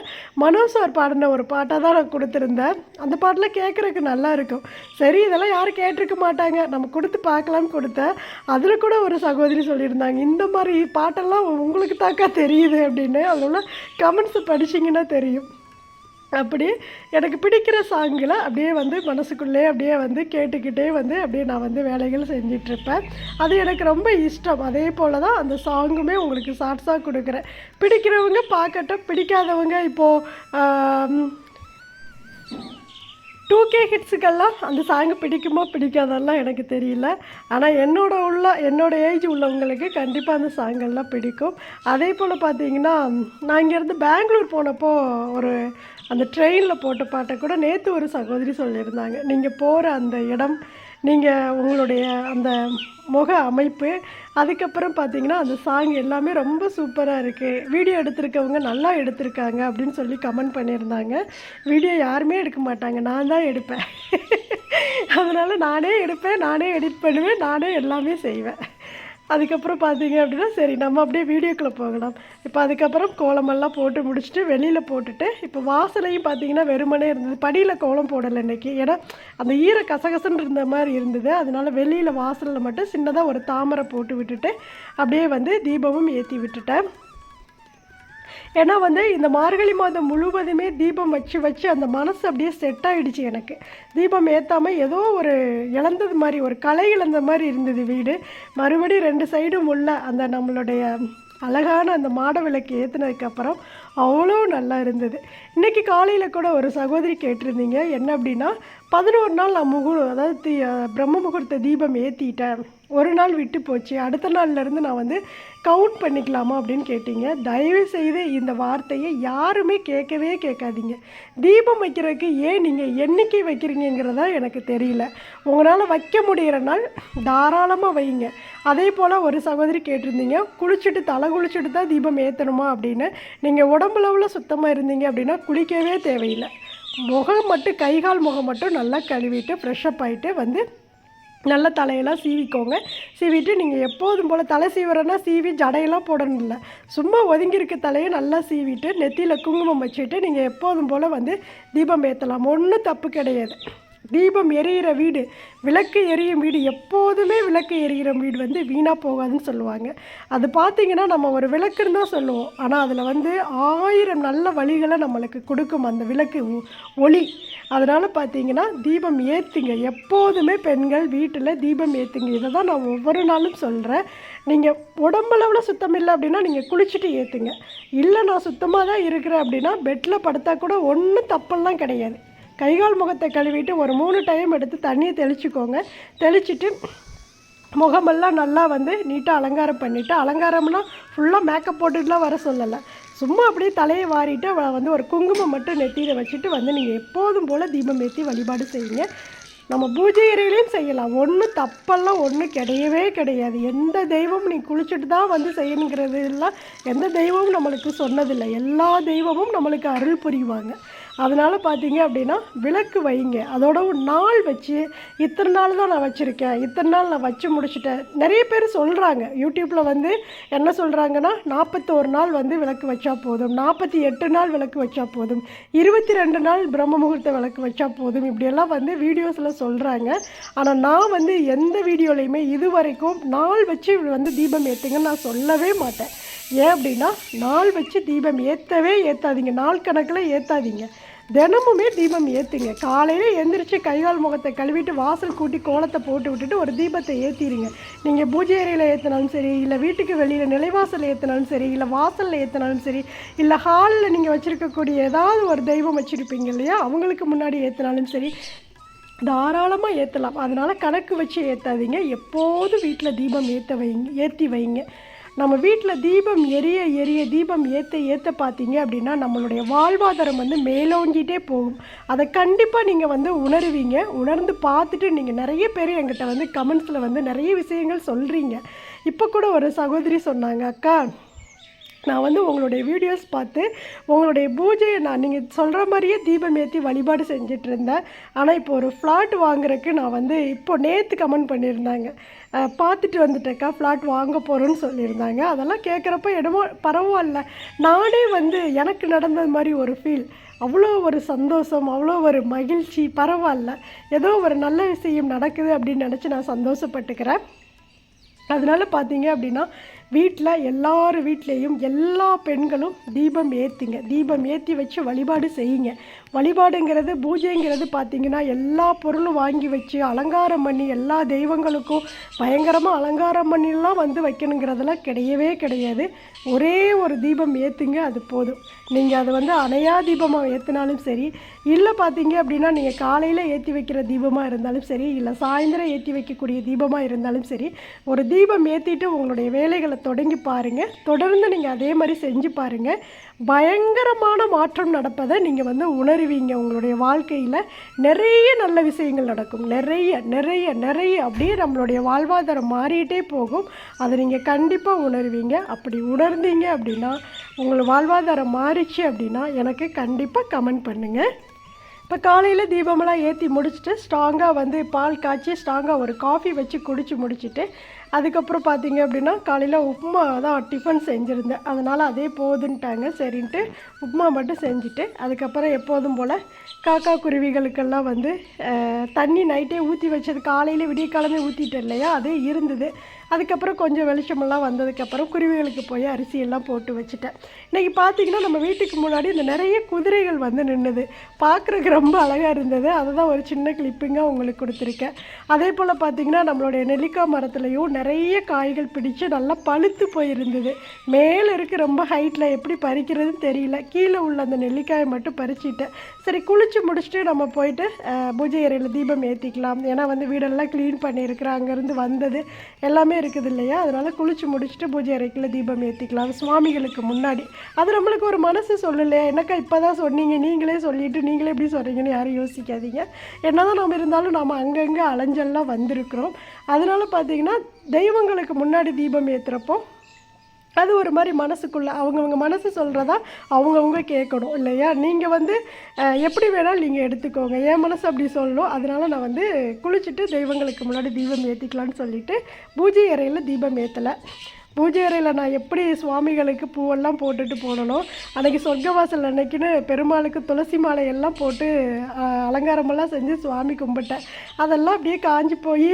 மனோ சார் பாடின ஒரு பாட்டாக தான் நான் கொடுத்துருந்தேன். அந்த பாட்டெலாம் கேட்குறதுக்கு நல்லா இருக்கும். சரி இதெல்லாம் யாரும் கேட்டிருக்க மாட்டாங்க. நம்ம கொடுத்து பார்க்கலான்னு கொடுத்தேன். அதில் கூட ஒரு சகோதரி சொல்லியிருந்தாங்க இந்த மாதிரி பாட்டெல்லாம் உங்களுக்கு தாக்கா தெரியுது அப்படின்னு. அதில் உள்ள கமெண்ட்ஸ் படிச்சிங்கன்னா தெரியும். அப்படி எனக்கு பிடிக்கிற சாங்கில் அப்படியே வந்து மனசுக்குள்ளே அப்படியே வந்து கேட்டுக்கிட்டே வந்து அப்படியே நான் வந்து வேலைகள் செஞ்சிட்ருப்பேன். அது எனக்கு ரொம்ப இஷ்டம். அதே போல் தான் அந்த சாங்குமே உங்களுக்கு ஷார்ட்ஸாக கொடுக்குறேன். பிடிக்கிறவங்க பார்க்கட்டும். பிடிக்காதவங்க இப்போது டூ கே ஹிட்ஸுக்கெல்லாம் அந்த சாங்கு பிடிக்குமா பிடிக்காதெல்லாம் எனக்கு தெரியல. ஆனால் என்னோட உள்ள என்னோடய ஏஜ் உள்ளவங்களுக்கு கண்டிப்பாக அந்த சாங்கெல்லாம் பிடிக்கும். அதே போல் பார்த்தீங்கன்னா நான் இங்கேருந்து பெங்களூர் போனப்போ ஒரு அந்த ட்ரெயினில் போட்ட பாட்டை கூட நேற்று ஒரு சகோதரி சொல்லியிருந்தாங்க. நீங்கள் போகிற அந்த இடம் நீங்கள் உங்களுடைய அந்த முக அமைப்பு அதுக்கப்புறம் பார்த்தீங்கன்னா அந்த சாங் எல்லாமே ரொம்ப சூப்பராக இருக்குது வீடியோ எடுத்திருக்கவங்க நல்லா எடுத்திருக்காங்க அப்படின்னு சொல்லி கமெண்ட் பண்ணியிருந்தாங்க. வீடியோ யாருமே எடுக்க மாட்டாங்க. நான் தான் எடுப்பேன். [LAUGHS] அதனால் நானே எடுப்பேன் நானே எடிட் பண்ணுவேன் நானே எல்லாமே செய்வேன். அதுக்கப்புறம் பார்த்தீங்க அப்படின்னா சரி நம்ம அப்படியே வீடியோக்குள்ளே போகலாம். இப்போ அதுக்கப்புறம் கோலமெல்லாம் போட்டு முடிச்சுட்டு வெளியில் போட்டுட்டு இப்போ வாசலையும் பார்த்தீங்கன்னா வெறுமனே இருந்தது. படியில் கோலம் போடலை இன்னைக்கு. ஏன்னா அந்த ஈர கசகசன்னு இருந்த மாதிரி இருந்தது. அதனால வெளியில் வாசலில் மட்டும் சின்னதாக ஒரு தாமரை போட்டு விட்டுட்டு அப்படியே வந்து தீபமும் ஏற்றி விட்டுட்டேன். ஏன்னா வந்து இந்த மார்கழி மாதம் முழுவதுமே தீபம் வச்சு வச்சு அந்த மனசு அப்படியே செட் ஆகிடுச்சு எனக்கு. தீபம் ஏற்றாமல் ஏதோ ஒரு இழந்தது மாதிரி ஒரு கலை இழந்த மாதிரி இருந்தது வீடு. மறுபடியும் ரெண்டு சைடும் உள்ள அந்த நம்மளுடைய அழகான அந்த மாட விளக்கு ஏற்றுனதுக்கப்புறம் அவ்வளோ நல்லா இருந்தது. இன்றைக்கி காலையில் கூட ஒரு சகோதரி கேட்டிருந்தீங்க என்ன அப்படின்னா பதினோரு நாள் நான் முகு அதாவது தீ பிரம்ம முகூர்த்த தீபம் ஏற்றிட்டேன் ஒரு நாள் விட்டு போச்சு. அடுத்த நாள்லேருந்து நான் வந்து கவுண்ட் பண்ணிக்கலாமா அப்படின்னு கேட்டீங்க. தயவு செய்து இந்த வார்த்தையை யாருமே கேட்கவே கேட்காதீங்க. தீபம் வைக்கிறதுக்கு ஏன் நீங்கள் என்றைக்கு வைக்கிறீங்கிறதா எனக்கு தெரியல. உங்களால் வைக்க முடிகிற நாள் தாராளமாக வைங்க. அதே போல் ஒரு சகோதரி கேட்டிருந்தீங்க குளிச்சுட்டு தலை குளிச்சுட்டு தான் தீபம் ஏற்றணுமா அப்படின்னு. நீங்கள் உடம்புலவில் சுத்தமாக இருந்தீங்க அப்படின்னா குளிக்கவே தேவையில்லை. முகம் மட்டும் கை கால் முகம் மட்டும் நல்லா கழுவிட்டு ஃப்ரெஷ்ஷப் ஆகிட்டு வந்து நல்ல தலையெல்லாம் சீவிக்கோங்க. சீவிட்டு நீங்கள் எப்போதும் போல் தலை சீவுறேன்னா சீவி ஜடையெல்லாம் போடணும் இல்லை சும்மா ஒதுங்கியிருக்க தலையை நல்லா சீவிட்டு நெத்தியில் குங்குமம் வச்சுட்டு நீங்கள் எப்போதும் போல் வந்து தீபம் ஏற்றலாம் ஒன்றும் தப்பு கிடையாது. தீபம் எரியிற வீடு விளக்கு எரியும் வீடு எப்போதுமே விளக்கு எரியிற வீடு வந்து வீணாக போகாதுன்னு சொல்லுவாங்க. அது பார்த்திங்கன்னா நம்ம ஒரு விளக்குன்னு தான் சொல்லுவோம். ஆனால் அதில் வந்து ஆயிரம் நல்ல வழிகளை நம்மளுக்கு கொடுக்கும் அந்த விளக்கு ஒளி. அதனால் பார்த்தீங்கன்னா தீபம் ஏற்றுங்க எப்போதுமே பெண்கள் வீட்டில் தீபம் ஏற்றுங்க இதை தான் நான் ஒவ்வொரு நாளும் சொல்கிறேன் நீங்கள் உடம்பளவில் சுத்தம் இல்லை அப்படின்னா நீங்கள் குளிச்சுட்டு ஏற்றுங்க இல்லை நான் சுத்தமாக தான் இருக்கிறேன் அப்படின்னா பெட்டில் படுத்தா கூட ஒன்றும் தப்பெல்லாம் கிடையாது. கைகால் முகத்தை கழுவிட்டு ஒரு மூணு டைம் எடுத்து தண்ணியை தெளிச்சுக்கோங்க. தெளிச்சுட்டு முகமெல்லாம் நல்லா வந்து நீட்டாக அலங்காரம் பண்ணிவிட்டு அலங்காரம்னா ஃபுல்லாக மேக்கப் போட்டுட்டுலாம் வர சொல்லலை. சும்மா அப்படியே தலையை வாரிட்டு அவளை வந்து ஒரு குங்குமம் மட்டும் நெத்தியில் வச்சுட்டு வந்து நீங்கள் எப்போதும் போல் தீபம் ஏற்றி வழிபாடு செய்யுங்க. நம்ம பூஜை அறையிலையும் செய்யலாம். ஒன்றும் தப்பெல்லாம் ஒன்றும் கிடையவே கிடையாது. எந்த தெய்வமும் நீ குளிச்சுட்டு தான் வந்து செய்யணுங்கிறது எல்லாம் எந்த தெய்வமும் நம்மளுக்கு சொன்னதில்லை. எல்லா தெய்வமும் நம்மளுக்கு அருள் புரிவாங்க. அதனால் பார்த்தீங்க அப்படின்னா விளக்கு வைங்க அதோட ஒரு நாள் வச்சு இத்தனை நாள் தான் நான் வச்சுருக்கேன். இத்தனை நாள் நான் வச்சு முடிச்சுட்டேன். நிறைய பேர் சொல்கிறாங்க யூடியூப்பில் வந்து என்ன சொல்கிறாங்கன்னா நாற்பத்தோரு நாள் வந்து விளக்கு வச்சா போதும். நாற்பத்தி எட்டு நாள் விளக்கு வச்சா போதும். இருபத்தி ரெண்டு நாள் பிரம்ம முகூர்த்த விளக்கு வச்சா போதும். இப்படியெல்லாம் வந்து வீடியோஸில் சொல்கிறாங்க ஆனால் நான் வந்து எந்த வீடியோலையுமே இது வரைக்கும் நாள் வச்சு வந்து தீபம் ஏற்றுங்கன்னு நான் சொல்லவே மாட்டேன். ஏன் அப்படின்னா நாள் வச்சு தீபம் ஏற்றவே ஏற்றாதீங்க நாள் கணக்கில் ஏற்றாதீங்க தினமுமே தீபம் ஏற்றுங்க காலையில் எந்திரிச்சு கைகால் முகத்தை கழுவிட்டு வாசல் கூட்டி கோலத்தை போட்டு விட்டுட்டு ஒரு தீபத்தை ஏற்றிடுங்க நீங்கள் பூஜை அறையில் ஏற்றினாலும் சரி இல்லை வீட்டுக்கு வெளியில் நிலைவாசல் ஏற்றினாலும் சரி இல்லை வாசலில் ஏற்றினாலும் சரி இல்லை ஹாலில் நீங்கள் வச்சுருக்கக்கூடிய ஏதாவது ஒரு தெய்வம் வச்சுருப்பீங்க இல்லையா? அவங்களுக்கு முன்னாடி ஏற்றினாலும் சரி தாராளமாக ஏற்றலாம் அதனால் கணக்கு வச்சு ஏற்றாதீங்க எப்போதும் வீட்டில் தீபம் ஏற்ற வைங்க ஏற்றி வைங்க. நம்ம வீட்டில் தீபம் எரிய எரிய தீபம் ஏற்ற ஏற்ற பார்த்தீங்க அப்படின்னா நம்மளுடைய வாழ்வாதாரம் வந்து மேலோங்கிட்டே போகும். அதை கண்டிப்பாக நீங்கள் வந்து உணருவீங்க. உணர்ந்து பார்த்துட்டு நீங்கள் நிறைய பேர் என்கிட்ட வந்து கமெண்ட்ஸில் வந்து நிறைய விஷயங்கள் சொல்கிறீங்க இப்போ கூட ஒரு சகோதரி சொன்னாங்க அக்கா நான் வந்து உங்களுடைய வீடியோஸ் பார்த்து உங்களுடைய பூஜையை நான் நீங்கள் சொல்கிற மாதிரியே தீபம் ஏற்றி வழிபாடு செஞ்சுட்டு இருந்தேன். ஆனால் இப்போ ஒரு ஃப்ளாட் வாங்குறதுக்கு நான் வந்து இப்போ நேற்று கமெண்ட் பண்ணியிருந்தாங்க. பார்த்துட்டு வந்துட்டேக்கா ஃப்ளாட் வாங்க போகிறோன்னு சொல்லியிருந்தாங்க. அதெல்லாம் கேட்குறப்ப என்னமோ பரவாயில்ல. நானே வந்து எனக்கு நடந்தது மாதிரி ஒரு ஃபீல் அவ்வளோ ஒரு சந்தோஷம் அவ்வளோ ஒரு மகிழ்ச்சி பரவாயில்ல. ஏதோ ஒரு நல்ல விஷயம் நடக்குது அப்படின்னு நினச்சி நான் சந்தோஷப்பட்டுக்கிறேன். அதனால பார்த்தீங்க அப்படின்னா வீட்டில் எல்லார் வீட்லேயும் எல்லா பெண்களும் தீபம் ஏற்றுங்க தீபம் ஏற்றி வச்சு வழிபாடு செய்யுங்க. வழிபாடுங்கிறது பூஜைங்கிறது பார்த்திங்கன்னா எல்லா பொருளும் வாங்கி வச்சு அலங்காரம் பண்ணி எல்லா தெய்வங்களுக்கும் பயங்கரமாக அலங்காரம் பண்ணிலாம் வந்து வைக்கணுங்கிறதெல்லாம் கிடையவே கிடையாது. ஒரே ஒரு தீபம் ஏற்றுங்க அது போதும். நீங்கள் அதை வந்து அணையா தீபமாக ஏற்றினாலும் சரி இல்லை பார்த்தீங்க அப்படின்னா நீங்கள் காலையில் ஏற்றி வைக்கிற தீபமாக இருந்தாலும் சரி இல்லை சாயந்தரம் ஏற்றி வைக்கக்கூடிய தீபமாக இருந்தாலும் சரி ஒரு தீபம் ஏற்றிட்டு உங்களுடைய வேலைகளை தொடங்கி பாருங்கள் தொடர்ந்து நீங்கள் அதே மாதிரி செஞ்சு பாருங்கள் பயங்கரமான மாற்றம் நடப்பதை நீங்கள் வந்து உணருவீங்க உங்களுடைய வாழ்க்கையில். நிறைய நல்ல விஷயங்கள் நடக்கும். நிறைய நிறைய நிறைய அப்படியே நம்மளுடைய வாழ்வாதாரம் மாறிட்டே போகும். அதை நீங்கள் கண்டிப்பாக உணருவீங்க. அப்படி உணர்ந்தீங்க அப்படின்னா உங்கள் வாழ்வாதாரம் மாறிச்சு அப்படின்னா எனக்கு கண்டிப்பாக கமெண்ட் பண்ணுங்கள் இப்போ காலையில் தீபமெல்லாம் ஏற்றி முடிச்சுட்டு ஸ்ட்ராங்காக வந்து பால் காய்ச்சி ஸ்ட்ராங்காக ஒரு காஃபி வச்சு குடித்து முடிச்சுட்டு அதுக்கப்புறம் பார்த்தீங்க அப்படின்னா காலையில் உப்புமா தான் டிஃபன் செஞ்சுருந்தேன். அதனால் அதே போதுன்ட்டாங்க. சரின்ட்டு உப்புமா மட்டும் செஞ்சுட்டு அதுக்கப்புறம் எப்போதும் போல் காக்கா குருவிகளுக்கெல்லாம் வந்து தண்ணி நைட்டே ஊற்றி வச்சது காலையில் விடிய காலமே ஊற்றிட்டேன் இல்லையா? அதே இருந்தது. அதுக்கப்புறம் கொஞ்சம் வெளிச்சமெல்லாம் வந்ததுக்கப்புறம் குருவிகளுக்கு போய் அரிசியெல்லாம் போட்டு வச்சுட்டேன். இன்றைக்கி பார்த்தீங்கன்னா நம்ம வீட்டுக்கு முன்னாடி இந்த நிறைய குதிரைகள் வந்து நின்றுது பார்க்குறதுக்கு ரொம்ப அழகாக இருந்தது. அதை தான் ஒரு சின்ன கிளிப்பிங்காக உங்களுக்கு கொடுத்துருக்கேன். அதே போல் பார்த்தீங்கன்னா நம்மளுடைய நெல்லிக்காய் மரத்துலேயும் நிறைய காய்கள் பிடிச்சு நல்லா பழுத்து போயிருந்தது. மேலே இருக்க ரொம்ப ஹைட்டில் எப்படி பறிக்கிறதுன்னு தெரியல. கீழே உள்ள அந்த நெல்லிக்காயை மட்டும் பறிச்சிட்டேன். சரி குளிச்சு முடிச்சுட்டு நம்ம போயிட்டு பூஜை அறையில் தீபம் ஏற்றிக்கலாம் ஏன்னா வந்து வீடெல்லாம் க்ளீன் பண்ணியிருக்கிறேன். அங்கேருந்து வந்தது எல்லாமே இருக்குது இல்லையா? அதனால் குளிச்சு முடிச்சுட்டு பூஜை அறைக்குள்ளே தீபம் ஏற்றிக்கலாம் சுவாமிகளுக்கு முன்னாடி. அது நம்மளுக்கு ஒரு மனசு சொல்லலையா என்னக்கா இப்போ தான் சொன்னீங்க? நீங்களே சொல்லிவிட்டு நீங்களே எப்படி சொல்கிறீங்கன்னு யாரும் யோசிக்காதீங்க. என்ன தான் நம்ம இருந்தாலும் நம்ம அங்கங்கே அலைஞ்செல்லாம் வந்திருக்கிறோம். அதனால பார்த்தீங்கன்னா தெய்வங்களுக்கு முன்னாடி தீபம் ஏற்றுறப்போ அது ஒரு மாதிரி மனசுக்குள்ளே அவங்கவுங்க மனசு சொல்கிறதா அவங்கவுங்க கேட்கணும் இல்லையா? நீங்கள் வந்து எப்படி வேணாலும் நீங்கள் எடுத்துக்கோங்க. என் மனசு அப்படி சொல்லணும். அதனால் நான் வந்து குளிச்சுட்டு தெய்வங்களுக்கு முன்னாடி தீபம் ஏற்றிக்கலான்னு சொல்லிட்டு பூஜை அறையில் தீபம் ஏற்றலை பூஜை அறையில் நான் எப்படி சுவாமிகளுக்கு பூவெல்லாம் போட்டுட்டு போனனோ அன்றைக்கி சொர்க்கவாசல் அன்னைக்குன்னு பெருமாளுக்கு துளசி மாலையெல்லாம் போட்டு அலங்காரமெல்லாம் செஞ்சு சுவாமி கும்பிட்டேன். அதெல்லாம் அப்படியே காஞ்சி போய்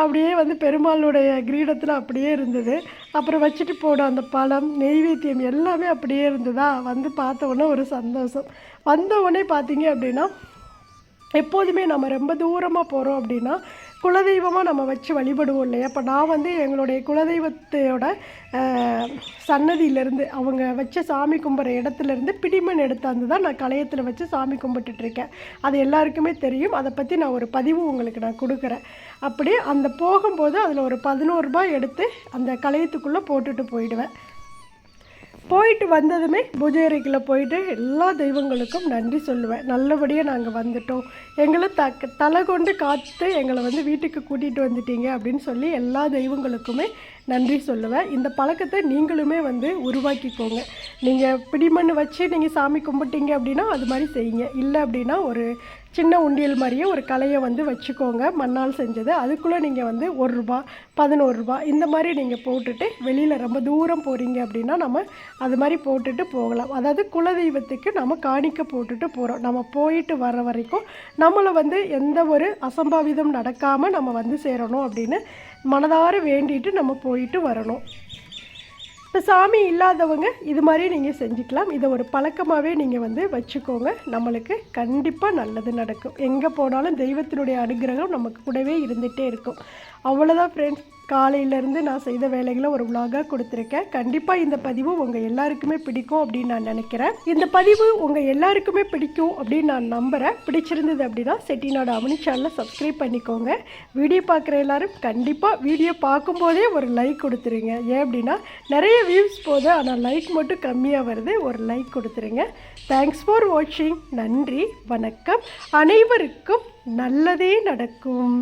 அப்படியே வந்து பெருமாளுடைய கிரீடத்தில் அப்படியே இருந்தது. அப்புறம் வச்சுட்டு போன அந்த பழம் நெய்வேத்தியம் எல்லாமே அப்படியே இருந்ததா? வந்து பார்த்த உடனே ஒரு சந்தோஷம். வந்த உடனே பார்த்தீங்க அப்படின்னா எப்போதுமே நம்ம ரொம்ப தூரமாக போகிறோம் அப்படின்னா குலதெய்வமாக நம்ம வச்சு வழிபடுவோம் இல்லையா? இப்போ நான் வந்து எங்களுடைய குலதெய்வத்தையோட சன்னதியிலேருந்து அவங்க வச்ச சாமி கும்பிட்ற இடத்துலேருந்து பிடிமண் எடுத்தாந்து தான் நான் கலையத்தில் வச்சு சாமி கும்பிட்டுட்ருக்கேன் அது எல்லாருக்குமே தெரியும். அதை பற்றி நான் ஒரு பதிவு உங்களுக்கு நான் கொடுக்குறேன். அப்படி அந்த போகும்போது அதில் ஒரு பதினோரு ரூபாய் எடுத்து அந்த கலையத்துக்குள்ளே போட்டுட்டு போயிடுவேன். போயிட்டு வந்ததுமே பூஜை அறைக்குள்ள போயிட்டு எல்லா தெய்வங்களுக்கும் நன்றி சொல்லுவேன். நல்லபடியாக நாங்கள் வந்துட்டோம். எங்களை த தலை கொண்டு காத்து எங்களை வந்து வீட்டுக்கு கூட்டிகிட்டு வந்துட்டீங்க அப்படின்னு சொல்லி எல்லா தெய்வங்களுக்குமே நன்றி சொல்லுவேன். இந்த பழக்கத்தை நீங்களுமே வந்து உருவாக்கிக்கோங்க. நீங்கள் பிடிமண் வச்சு நீங்கள் சாமி கும்பிட்டீங்க அப்படின்னா அது மாதிரி செய்யுங்க. இல்லை அப்படின்னா ஒரு சின்ன உண்டியல் மாதிரியே ஒரு கலையை வந்து வச்சுக்கோங்க. மண்ணால் செஞ்சது. அதுக்குள்ளே நீங்கள் வந்து ஒரு ரூபா பதினோரு ரூபா இந்த மாதிரி நீங்கள் போட்டுட்டு வெளியில் ரொம்ப தூரம் போகிறீங்க அப்படின்னா நம்ம அது மாதிரி போட்டுட்டு போகலாம். அதாவது குலதெய்வத்துக்கு நம்ம காணிக்க போட்டுட்டு போகிறோம் நம்ம போயிட்டு வர வரைக்கும் நம்மளை வந்து எந்த ஒரு அசம்பாவிதம் நடக்காமல் நம்ம வந்து சேரணும் அப்படின்னு மனதார வேண்டிட்டு நம்ம போயிட்டு வரணும். இப்போ சாமி இல்லாதவங்க இது மாதிரி நீங்கள் செஞ்சுக்கலாம். இதை ஒரு பழக்கமாகவே நீங்கள் வந்து வச்சுக்கோங்க. நம்மளுக்கு கண்டிப்பாக நல்லது நடக்கும். எங்கே போனாலும் தெய்வத்தினுடைய அனுகிரகம் நமக்கு கூடவே இருந்துகிட்டே இருக்கும். அவ்வளோதான் ஃப்ரெண்ட்ஸ் காலையிலேருந்து நான் செய்த வேலைகளை ஒரு விலாகாக கொடுத்துருக்கேன். கண்டிப்பாக இந்த பதிவு உங்கள் எல்லாருக்குமே பிடிக்கும் அப்படின்னு நான் நினைக்கிறேன். இந்த பதிவு உங்கள் எல்லாருக்குமே பிடிக்கும் அப்படின்னு நான் நம்புகிறேன் பிடிச்சிருந்தது அப்படின்னா செட்டிநாடு அமினி சேனலை சப்ஸ்கிரைப் பண்ணிக்கோங்க. வீடியோ பார்க்குற எல்லாரும் கண்டிப்பாக வீடியோ பார்க்கும்போதே ஒரு லைக் கொடுத்துருங்க. ஏன் அப்படின்னா நிறைய வியூஸ் போகுது ஆனால் லைக் மட்டும் கம்மியாக வருது. ஒரு லைக் கொடுத்துருங்க. தேங்க்ஸ் ஃபார் வாட்சிங் நன்றி வணக்கம். அனைவருக்கும் நல்லதே நடக்கும்.